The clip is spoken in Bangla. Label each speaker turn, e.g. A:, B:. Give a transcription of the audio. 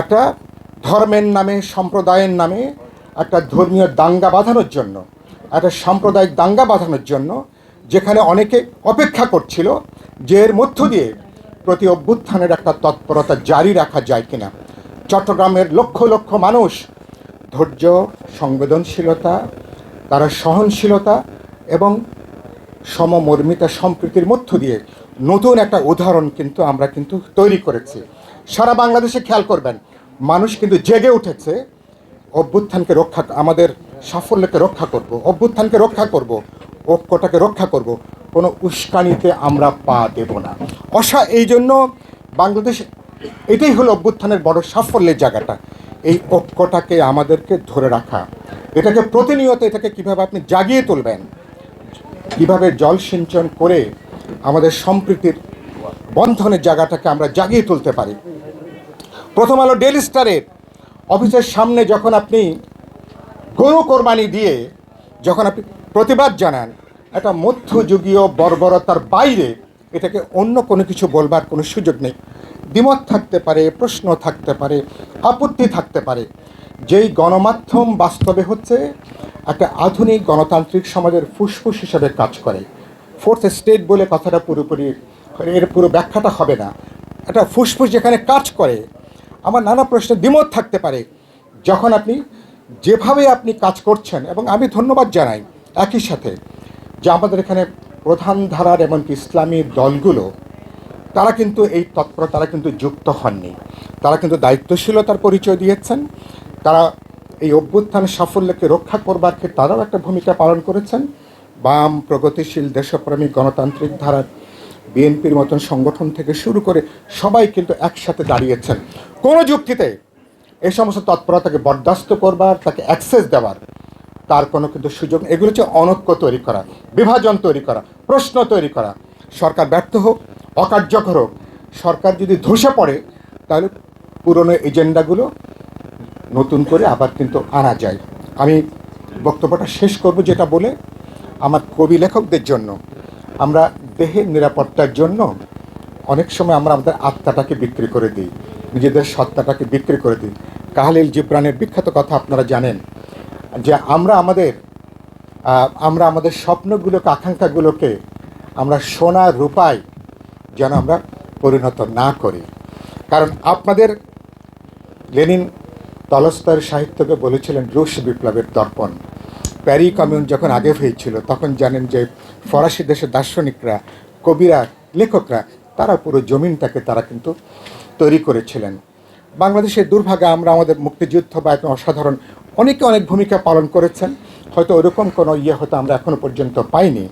A: একটা ধর্মের নামে, সম্প্রদায়ের নামে একটা ধর্মীয় দাঙ্গা বাঁধানোর জন্য, একটা সাম্প্রদায়িক দাঙ্গা বাঁধানোর জন্য যেখানে অনেকে অপেক্ষা করছিল যে এর মধ্য দিয়ে প্রতি অভ্যুত্থানের একটা তৎপরতা জারি রাখা যায় কিনা। চট্টগ্রামের লক্ষ লক্ষ মানুষ ধৈর্য, সংবেদনশীলতা, তারা সহনশীলতা এবং সমমর্মিতা সম্প্রীতির মধ্য দিয়ে নতুন একটা উদাহরণ কিন্তু আমরা কিন্তু তৈরি করেছি। সারা বাংলাদেশে খেয়াল করবেন মানুষ কিন্তু জেগে উঠেছে, অভ্যুত্থানকে রক্ষা, আমাদের সাফল্যকে রক্ষা করব, অভ্যুত্থানকে রক্ষা করব, ঐক্যটাকে রক্ষা করব, কোনো উস্কানিতে আমরা পা দেব না। অসা, এই জন্য বাংলাদেশ, এটাই হলো অভ্যুত্থানের বড় সাফল্যের জায়গাটা। এই ঐক্যটাকে আমাদেরকে ধরে রাখা। এটাকে প্রতিনিয়ত এটাকে কীভাবে আপনি জাগিয়ে তুলবেন, কীভাবে জল সিঞ্চন করে আমাদের সম্প্রীতির বন্ধনের জায়গাটাকে আমরা জাগিয়ে তুলতে পারি প্রথম আলো ডেলি স্টারের অফিসের সামনে যখন আপনি গরু কোরবানি দিয়ে যখন আপনি প্রতিবাদ জানান, একটা মধ্যযুগীয় বর্বরতার বাইরে এটাকে অন্য কোনো কিছু বলবার কোনো সুযোগ নেই। দ্বিমত থাকতে পারে, প্রশ্ন থাকতে পারে, আপত্তি থাকতে পারে। যেই গণমাধ্যম বাস্তবে হচ্ছে, একটা আধুনিক গণতান্ত্রিক সমাজের ফুসফুস হিসাবে কাজ করে। ফোর্থ স্টেট বলে কথাটা পুরোপুরি, এর পুরো ব্যাখ্যাটা হবে না। একটা ফুসফুস যেখানে কাজ করে আমার নানা প্রশ্নে দ্বিমত থাকতে পারে। যখন আপনি যেভাবে আপনি কাজ করছেন, এবং আমি ধন্যবাদ জানাই একই সাথে যে আমাদের এখানে প্রধান ধারার এমনকি ইসলামী দলগুলো, তারা কিন্তু এই তৎপর, তারা কিন্তু যুক্ত হননি। তারা কিন্তু দায়িত্বশীলতার পরিচয় দিয়েছেন। তারা এই অভ্যুত্থান সাফল্যকে রক্ষা করবার ক্ষেত্রে তারাও একটা ভূমিকা পালন করেছেন। বাম, প্রগতিশীল, দেশপ্রেমী, গণতান্ত্রিক ধারার বিএনপির মতন সংগঠন থেকে শুরু করে সবাই কিন্তু একসাথে দাঁড়িয়েছেন। কোনো যুক্তিতে এই সমস্ত তৎপরতাকে বরদাস্ত করবার, তাকে অ্যাক্সেস দেওয়ার তার কোনো কিন্তু সুযোগ। এগুলো হচ্ছে অনৈক্য তৈরি করা, বিভাজন তৈরি করা, প্রশ্ন তৈরি করা। সরকার ব্যর্থ হোক, অকার্যকর হোক, সরকার যদি ধসে পড়ে, তাহলে পুরনো এজেন্ডাগুলো নতুন করে আবার কিন্তু আনা যায়। আমি বক্তব্যটা শেষ করব যেটা বলে, আমার কবি লেখকদের জন্য। আমরা দেহের নিরাপত্তার জন্য অনেক সময় আমরা আমাদের আত্মাটাকে বিক্রি করে দিই, নিজেদের সত্তাটাকে বিক্রি করে দিই। কাহালিল জিব্রানের বিখ্যাত কথা আপনারা জানেন যে আমরা আমাদের আমরা আমাদের স্বপ্নগুলোকে, আকাঙ্ক্ষাগুলোকে আমরা সোনা রূপায় যেন আমরা পরিণত না করি। কারণ আপনাদের লেনিন তলস্তর সাহিত্যকে বলেছিলেন রুশ বিপ্লবের দর্পণ। প্যারি কমিউন যখন আগে হয়েছিল, তখন জানেন যে ফরাসি দেশের দার্শনিকরা, কবিরা, লেখকরা, তারা পুরো জমিনটাকে তারা কিন্তু তৈরি করেছিলেন। বাংলাদেশের দুর্ভাগ্যে আমরা আমাদের মুক্তিযুদ্ধ বা এখন অসাধারণ অনেকে অনেক ভূমিকা পালন করেছেন, হয়তো ওরকম কোনো ইয়ে হয়তো আমরা এখনও পর্যন্ত পাইনি।